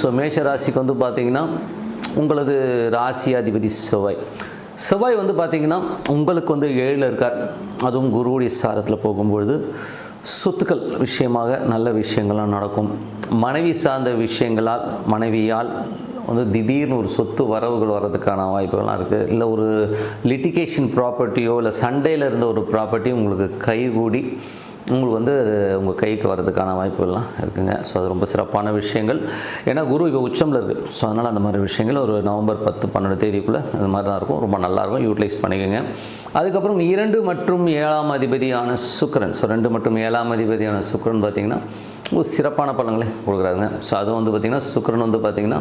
So மேஷ ராசிக்கு வந்து பார்த்தீங்கன்னா உங்களது ராசியாதிபதி செவ்வாய். செவ்வாய் வந்து பார்த்தீங்கன்னா உங்களுக்கு வந்து ஏழில் இருக்கார். அதுவும் குருவுடைய சாரத்தில் போகும்பொழுது சொத்துக்கள் விஷயமாக நல்ல விஷயங்கள்லாம் நடக்கும். மனைவி சார்ந்த விஷயங்களால் மனைவியால் வந்து திடீர்னு ஒரு சொத்து வரவுகள் வர்றதுக்கான வாய்ப்புகள்லாம் இருக்குது இல்லை ஒரு லிட்டிகேஷன் ப்ராப்பர்ட்டியோ இல்லை சண்டேல இருந்த ஒரு ப்ராப்பர்ட்டி உங்களுக்கு கைகூடி உங்களுக்கு வந்து உங்கள் கைக்கு வர்றதுக்கான வாய்ப்புகள்லாம் இருக்குங்க. ஸோ அது ரொம்ப சிறப்பான விஷயங்கள். ஏன்னா குரு இப்போ உச்சமில் இருக்குது ஸோ அதனால் அந்த மாதிரி விஷயங்கள் ஒரு நவம்பர் பத்து பன்னெண்டு தேதிக்குள்ளே அது மாதிரி தான் இருக்கும். ரொம்ப நல்லாயிருக்கும் யூட்டிலைஸ் பண்ணிக்கோங்க. அதுக்கப்புறம் இரண்டு மற்றும் ஏழாம் அதிபதியான சுக்கரன். ஸோ ரெண்டு மற்றும் ஏழாம் அதிபதியான சுக்கரன் பார்த்திங்கன்னா ஒரு சிறப்பான பலன்களை கொடுக்குறாருங்க. ஸோ அது வந்து பார்த்திங்கன்னா சுக்கரன் வந்து பார்த்திங்கன்னா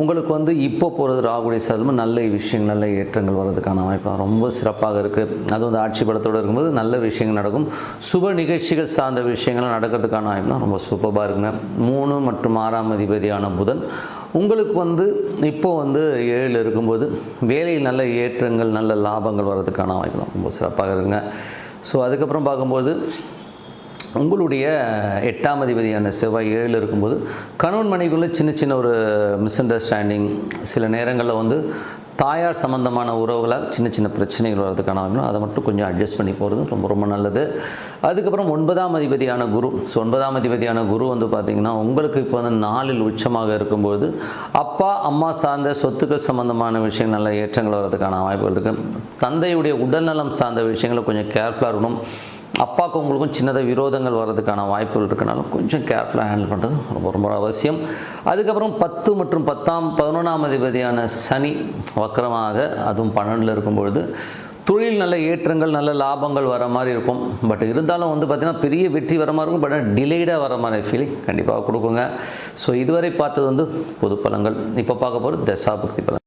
உங்களுக்கு வந்து இப்போ போகிறது ராகுடைய சாதமும் நல்ல விஷயங்கள் நல்ல ஏற்றங்கள் வர்றதுக்கான வாய்ப்பு ரொம்ப சிறப்பாக இருக்குது அது வந்து ஆட்சி படத்தோடு இருக்கும்போது நல்ல விஷயங்கள் நடக்கும். சுப நிகழ்ச்சிகள் சார்ந்த விஷயங்கள் நடக்கிறதுக்கான வாய்ப்புலாம் ரொம்ப சூப்பராக இருக்குங்க. மூணு மற்றும் ஆறாம் அதிபதியான புதன் உங்களுக்கு வந்து இப்போ வந்து ஏழில் இருக்கும்போது வேலையில் நல்ல ஏற்றங்கள் நல்ல லாபங்கள் வர்றதுக்கான வாய்ப்புலாம் ரொம்ப சிறப்பாக இருக்குங்க. ஸோ அதுக்கப்புறம் பார்க்கும்போது உங்களுடைய எட்டாம் அதிபதியான செவ்வாய் ஏழில் இருக்கும்போது கணவன் மனைவிக்குள்ளே சின்ன சின்ன ஒரு மிஸ் அண்டர்ஸ்டாண்டிங் சில நேரங்களில் வந்து தாயார் சம்மந்தமான உறவுகளால் சின்ன சின்ன பிரச்சனைகள் வர்றதுக்கான வாய்ப்பு அதை மட்டும் கொஞ்சம் அட்ஜஸ்ட் பண்ணி போகிறது ரொம்ப ரொம்ப நல்லது. அதுக்கப்புறம் ஒன்பதாம் அதிபதியான குரு. ஸோ ஒன்பதாம் அதிபதியான குரு வந்து பார்த்திங்கன்னா உங்களுக்கு இப்போ வந்து நாளில் உச்சமாக இருக்கும்போது அப்பா அம்மா சார்ந்த சொத்துக்கள் சம்மந்தமான விஷயங்கள் நல்ல ஏற்றங்கள் வர்றதுக்கான வாய்ப்புகள் இருக்குது தந்தையுடைய உடல்நலம் சார்ந்த விஷயங்களை கொஞ்சம் கேர்ஃபுல்லாக இருக்கணும். அப்பாவுக்கு உங்களுக்கும் சின்னதாக விரோதங்கள் வர்றதுக்கான வாய்ப்புகள் இருக்கனாலும் கொஞ்சம் கேர்ஃபுல்லாக ஹேண்டில் பண்ணுறது ரொம்ப ரொம்ப அவசியம். அதுக்கப்புறம் பத்து மற்றும் பத்தாம் பதினொன்றாம் அதிபதியான சனி வக்கரமாக அதுவும் பன்னெண்டில் இருக்கும்பொழுது தொழில் நல்ல ஏற்றங்கள் நல்ல லாபங்கள் வர மாதிரி இருக்கும். பட் இருந்தாலும் வந்து பார்த்திங்கன்னா பெரிய வெற்றி வர மாதிரி இருக்கும். பட் டிலேடாக வர மாதிரி ஃபீலிங் கண்டிப்பாக கொடுக்குங்க. ஸோ இதுவரை பார்த்தது வந்து பொது பலங்கள் இப்போ பார்க்க போகிறது தசாபக்தி பலன்.